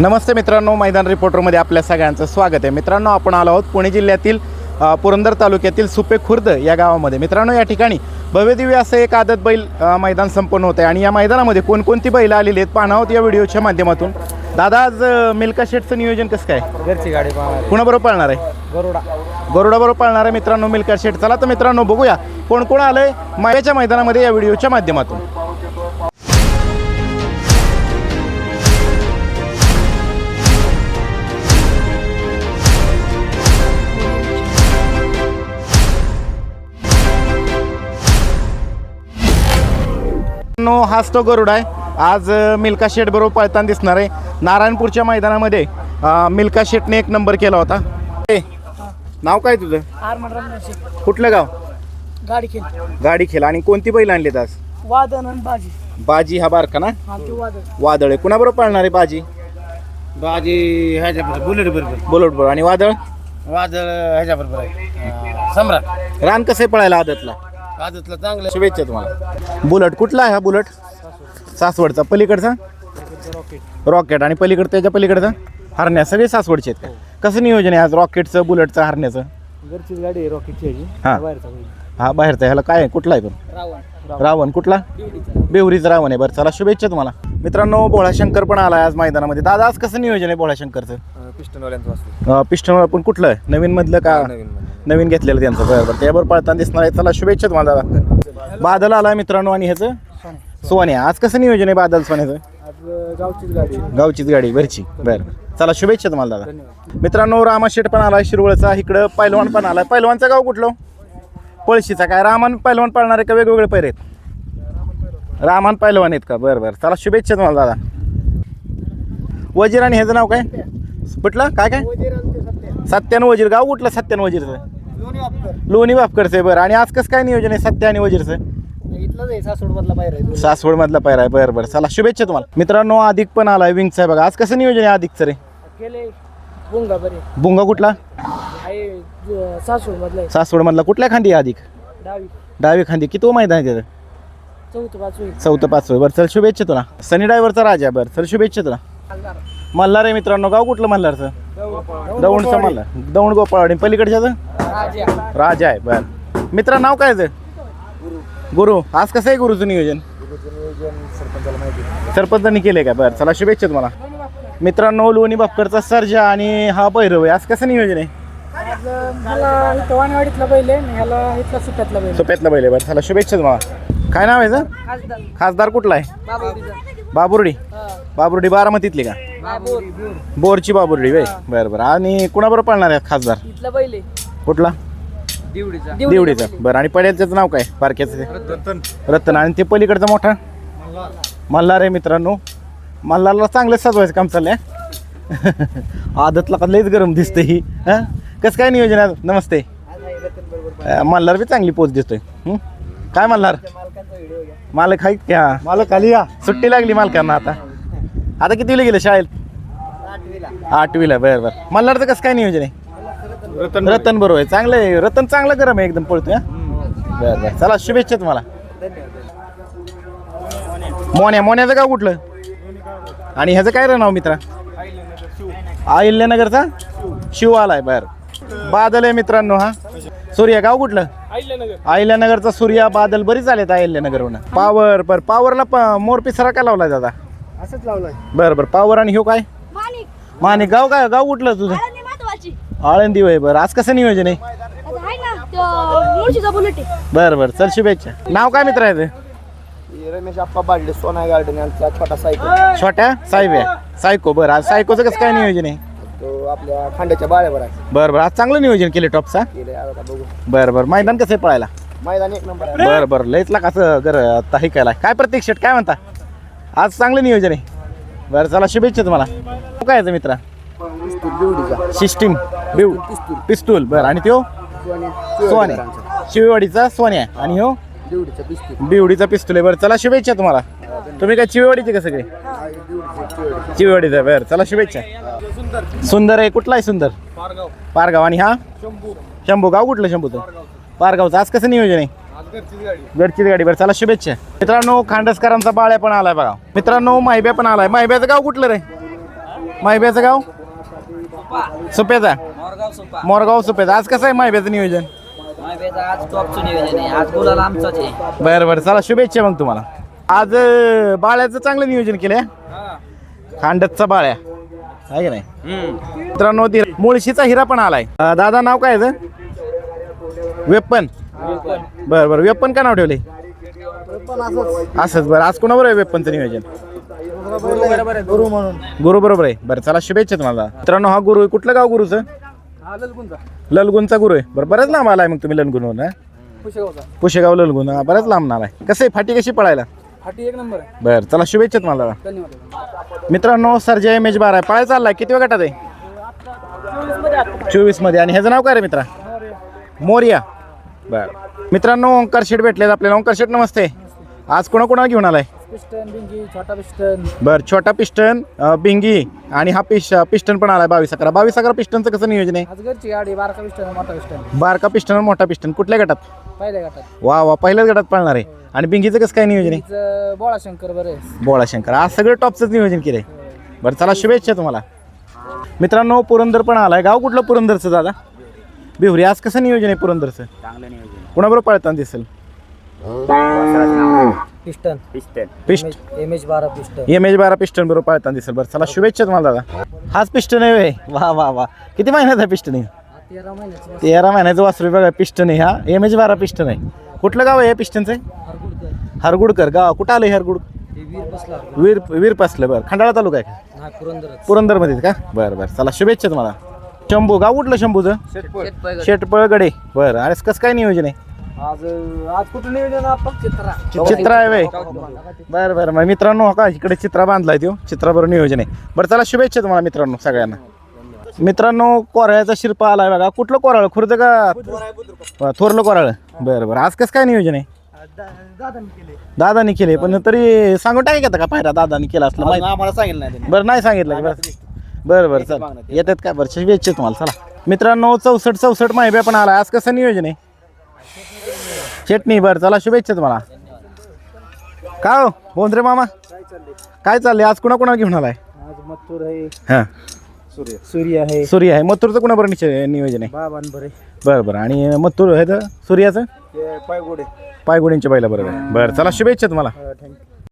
नमस्ते मित्रांनो मैदान रिपोर्टरमध्ये आपल्या सगळ्यांचं स्वागत आहे. मित्रांनो आपण आलो आहोत पुणे जिल्ह्यातील पुरंदर तालुक्यातील सुपे खुर्द या गावामध्ये. मित्रांनो या ठिकाणी भव्यदिव्य असं एक आदत बैल मैदान संपन्न होतं आहे आणि या मैदानामध्ये कोणकोणती बैलं आलेली आहेत पाहणार आहोत या व्हिडिओच्या माध्यमातून. दादा आज मिल्का शेटचं नियोजन कसं काय? घरची गाडी कुणाबरोबर पाळणार आहे? गरुडा. गरुडाबरोबर पाळणार आहे मित्रांनो मिल्का शेट चला तर मित्रांनो बघूया कोण कोण आलंय मायाच्या मैदानामध्ये या व्हिडिओच्या माध्यमातून. नो हाच तो गरुड आहे. आज मिल्का शेट बरोबर पळताना दिसणार आहे. नारायणपूरच्या मैदानामध्ये मिल्का शेटने एक नंबर केला होता. ए, नाव काय तुझं? आर कुठलं गाव? गाडी खेळ. गाडी खेळ. आणि कोणती बैल आणलीत आज? वादन आणि बाजी. बाजी हा बारका ना? हा ते वादन. वादळ आहे. कुणाबरोबर पळणार आहे बाजी? बाजी ह्याच्या बुलेट बरोबर. बोलट बरोबर. आणि वादळ? वादळ ह्याच्या बरोबर आहे. अं, सम्राट. रान कसं आहे पळायला आदतला? आदतला चांगलं. शुभेच्छा तुम्हाला. बुलट कुठला आहे हा बुलट? सासवडचा. पलीकडचा? रॉकेट. आणि पलीकडं त्याच्या पलीकडचा? हरण्या. सगळे सासवडचे आहेत का? कसं नियोजन आहे आज रॉकेटचं बुलटचं हरण्याचं? घरचीच गाडी आहे रॉकेटची हा. बाहेरचा. हा बाहेरचा ह्याला काय आहे? कुठला आहे पण रावण. रावण. कुठला? बेवरीचा रावण आहे. बरं चला शुभेच्छा तुम्हाला. मित्रांनो भोळाशंकर पण आला आज मैदानामध्ये. दादा आज कसं नियोजन आहे भोळाशंकरचं पिस्टनवाल्यांचं वाजतो पिस्टन पण कुठलं आहे? नवीन मधलं का? नवीन. नवीन घेतलेलं त्यांचं बरं बरं. त्याबरोबर पळताना दिसणार आहे. चला शुभेच्छा तुम्हाला दादा. बादल आला मित्रांनो आणि ह्याचं सोन्या. आज कसं नियोजन आहे बादल सोन्याचं? गावचीच गाडी आहे. गावचीच गाडी बरची बरं. चला शुभेच्छा तुम्हाला दादा. मित्रांनो रामाशेठ पण आला शिरवळचा इकडं पैलवान पण आलाय. पैलवानचं गाव कुठलं? पळशीचा. काय रामान पैलवान पाळणारे का वेगवेगळे पैर आहेत? रामान पैलवान आहेत का? बरं बरं. चला शुभेच्छा तुम्हाला दादा. वजीर आणि ह्याचं नाव काय? कुठलं? काय काय? सत्यान वजीर. गाव कुठलं सत्यान वजीरचं? लोणी बापकडचं आहे बरं. आणि आज कसं काय नियोजन आहे सत्य आणि वजीरचं? इथलाच आहे सासवड मधला बाहेर आहे सासवड मधला पैर आहे. बरं बरं. चला शुभेच्छा तुम्हाला. मित्रांनो अधिक पण आलाय विंगचा आहे बघा आज कसं नियोजन आहे अधिकचं रे? गेले बुंगा बरे. बुंगा कुठला? आहे सासवड मधला आहे. सासवड मधला कुठल्या खांदी आहे अधिक डावी. डावी खांदी. किती मैदान आहे त्याचं? चौथं पाचवी चौथं पाचवं. बरं चल शुभेच्छा तुला. सनी ड्रायव्हरचा राजा बरं चल शुभेच्छा तुला. मल्हार आहे मित्रांनो. गाव कुठलं मल्हारचं? दौंडचं मल्हार दौंड गोपाळ आणि पलीकडच्याचं राजा. आहे बरं. मित्रा नाव काय गुरु. आज कसं आहे गुरुचं नियोजन? सरपंचांनी केलंय का बरं चला शुभेच्छा तुम्हाला. मित्रांनो लोणी बापकरचा सर्जा आणि हा भैरव आहे. आज कसं नियोजन आहे? मला इथं वाणीवाडीतला बैल आहे ह्याला इथला सुट्यातला बैल सोप्यातला बैल आहे. बरं चला शुभेच्छा तुम्हाला. काय नाव आहे याचं? खासदार. खासदार कुठला आहे? बाबुर्डी. बाबुर्डी. बारामतीतली का? बोरची बाबुर्डी वे बरं बरं. आणि कुणाबरोबर पळणार आहे खासदार? इथला कुठला? दिवडीचा. देवडीचं. बरं आणि पड्याचं नाव काय? पारख्याचं ते रतन. आणि ते पलीकडचा मोठा? मल्हार. आहे मित्रांनो. मल्हारला चांगलं सजवायचं काम चाललंय. आदतला का लईच गरम दिसतं ही. हां? कसं काय नियोजन आहे? नमस्ते. अं, मल्हार बी चांगली पोच दिसतोय. हं? काय मल्हार मालक आहे क्या मालक आली या. सुट्टी लागली मालकांना आता. आता कितीला गेलं शाळेत? आठवीला. बरं बरं. मल्हारचं कसं काय नियोजन आहे? रतन बरोबर. आहे. चांगलं आहे. रतन चांगलं गरम आहे एकदम पळतोय हा? बरं बरं. चला शुभेच्छा तुम्हाला. मोन्या मोन्याचं गाव कुठलं? आणि ह्याचं काय रे नाव मित्रा? अहिल्यानगरचा शिव आलाय बर. बादल आहे मित्रांनो हा? सूर्या गाव कुठलं? अहिल्यानगरचा सूर्या बादल बरीच आलेत अहिल्यानगरवरून. पावर बर पावरला प मोर पिसरा का लावलाय दादा? असंच लावलाय. बरं बरं. पावर आणि ह्यो काय? माणिक. माने गाव काय? गाव कुठलं तुझं? आळंदी महत्वाची आळंदी वय बरं. आज कसं नियोजन आहे? आता आहे ना तो मुळशीचा बुलेट आहे. बरं बरं. चल शुभेच्छा. नाव काय मित्र आहे ते? रमेश आप्पा बाडले सोना गार्डन यांचा छोटा सायकल छोट्या साहेब आहे सायको बरं. आज सायकोचं कसं काय नियोजन आहे? आपल्या खांड्याच्या बाळ्यावर आहे. बरं बरं. आज चांगलं नियोजन केलं टॉपचा आता बघू. बरं बरं. मैदान कसं आहे पळायला? मैदान एक नंबर आहे. बरं बरं. लयच लाख असं गर आता हे केला काय प्रत्येक शेट काय म्हणता? आज चांगलं नियोजन आहे. बरं चला शुभेच्छा तुम्हाला. तू काय मित्रा? दिवडीचा सिस्टीम. बिव पिस्तूल. बरं आणि त्यो? सोने शिवेवाडीचा सोन्या आणि दिवडीचा पिस्तूल. बिवडीचा पिस्तूल आहे. बरं चला शुभेच्छा तुम्हाला. तुम्ही काय चिवेवाडीचे का सगळे? चिवेवाडीचा. बरं चला शुभेच्छा. सुंदर. आहे. कुठला आहे सुंदर? पारगाव. आणि हा? शंभू. गाव कुठलं शंभूचं? पारगावचं. आज कसं नियोजन आहे? गडचीच गाडी बरं चला शुभेच्छा. मित्रांनो खांडसकरांचा बाळ्या पण आलाय बघा. मित्रांनो माहिब्या पण आलाय. माहिब्याचं गाव कुठलं रे? माहिब्याचं गाव? सुप्याचा मोरगाव सोपा. मोरगाव सुप्याचा आज कसं आहे माहिब्याचं नियोजन? बरं बरं. चला शुभेच्छा मग तुम्हाला. आज बाळ्याचं चांगलं नियोजन केलंय. खांडतचा बाळ्या. आहे की नाही? मित्रांनो ती मुळशीचा हिरा पण आलाय. अं, दादा नाव काय आहे वेपन. बरं बरं. वेपन का नाव ठेवले असंच बरं. आज कोणाबरोबर आहे वेपनचं नियोजन? गुरु म्हणून. गुरु बरोबर आहे. बरं चला शुभेच्छा तुम्हाला. मित्रांनो हा गुरु आहे. कुठलं गाव गुरुचं? ललगुणचा गुरु आहे. बरं बरंच लांब आलाय मग तुम्ही ललगुणवरून हा? पुशेगाव ललगुण हा बरंच लांब आलाय. कसं आहे? फाटी कशी पळायला? फाटी एक नंबर आहे. बरं चला शुभेच्छा तुम्हाला. धन्यवाद मित्रांनो सरजा एम एच बारा आहे. पळाय चाललाय किती वेळ गटात आहे? चोवीसमध्ये. आणि ह्याचं नाव काय रे मित्रा? मोरिया. बर. मित्रांनो ओंकार शेट भेटलेत आपल्याला. ओंकार शेट नमस्ते. आज कोणा कोणा घेऊन आलाय? पिस्टन बिंगी छोटा पिस्टन. बर छोटा पिस्टन अं, बिंगी आणि हा पिश पिस्टन पण आलाय बावीस अकरा. बावीस अकरा पिस्टनचं कसं नियोजन आहे? आज घरची गाडी बारका पिस्टन मोठा पिस्टन. बारका पिस्टन आणि मोठा पिस्टन. कुठल्या गटात? पहिल्या गटात. वा वा पहिल्याच गटात पळणार आहे. आणि बिंगीचं कसं काय नियोजन आहे? तिचं बोळा शंकर बरं आहे. बोळा शंकर आज सगळं टॉपचंच नियोजन केलंय. बरं चला शुभेच्छा तुम्हाला. मित्रांनो पुरंदर पण आलाय. गाव कुठलं पुरंदरचं दादा? बिहुरी आज कसं नियोजन आहे पुरंदरचं? चांगलं नियोजन कुणाबरोबर पळताना दिसेल? पिस्टन पिस्ट एम एच बारा पिस्टन एम एच बारा पिस्टन बरोबर पळताना दिसेल. बरं चला शुभेच्छा तुम्हाला दादा. हाच पिस्टन आहे व्हय. वा वा वा. किती महिन्याचा पिस्टन आहे तेरा महिन्याचं तेरा महिन्याचं वासरू बघा पिस्टन आहे हा. एम एच बारा पिस्टन आहे. कुठलं गाव आहे पिस्टनचं हरगुडकर. गाव. कुठं आलं हरगुड? वीर बसला वीर वीर पासलं बरं. खंडाळा तालुका आहे का? नाही पुरंदर पुरंदरमध्ये का? बरं बरं. चला शुभेच्छा तुम्हाला. शंभू गाव कुठलं शंभूचं? शेटपळगडे. बरं अरे कसं काय नियोजन आहे? आज आज कुठं नियोजन आपण चित्रा. चित्र आहे वय बरं बरं. मग मित्रांनो हो का? इकडे चित्रा बांधलाय तो चित्राबरोबर नियोजन आहे. बरं चला शुभेच्छा तुम्हाला मित्रांनो सगळ्यांना. मित्रांनो कोराळ्याचा शिरपा आलाय बघा. कुठलं कोराळ खुर्द का बरं, थोरलं कोराळ बरं बरं. आज कसं काय नियोजन आहे? दादानी केले. पण तरी सांगून टाकायचं का पायरा दादानी केला असलं. माहिती आम्हाला सांगितलं नाही त्यांनी. बरं नाही सांगितलं? बरं. बरं बरं चल. येतात का? बरं शुभेच्छा तुम्हाला. चला. मित्रांनो चौसष्ट चौसष्ट माहिती पण आला आज कसं नियोजन आहे? चटणी बरं चला शुभेच्छा तुम्हाला. का हो? बोंद्रे मामा? काय चाललंय? आज कुणा कुणा घेऊन आलाय? आज मथुर आहे. हां. सूर्य. आहे. सूर्य आहे. मथुरचं कुणाबरोबर निश्चय नियोजन आहे? बाबान बरे बरं. आणि मथुर आहे तर सूर्याचं? ते पायगोडे. पायगुडींच्या बैला बरोबर बरं चला शुभेच्छा तुम्हाला. थँक्यू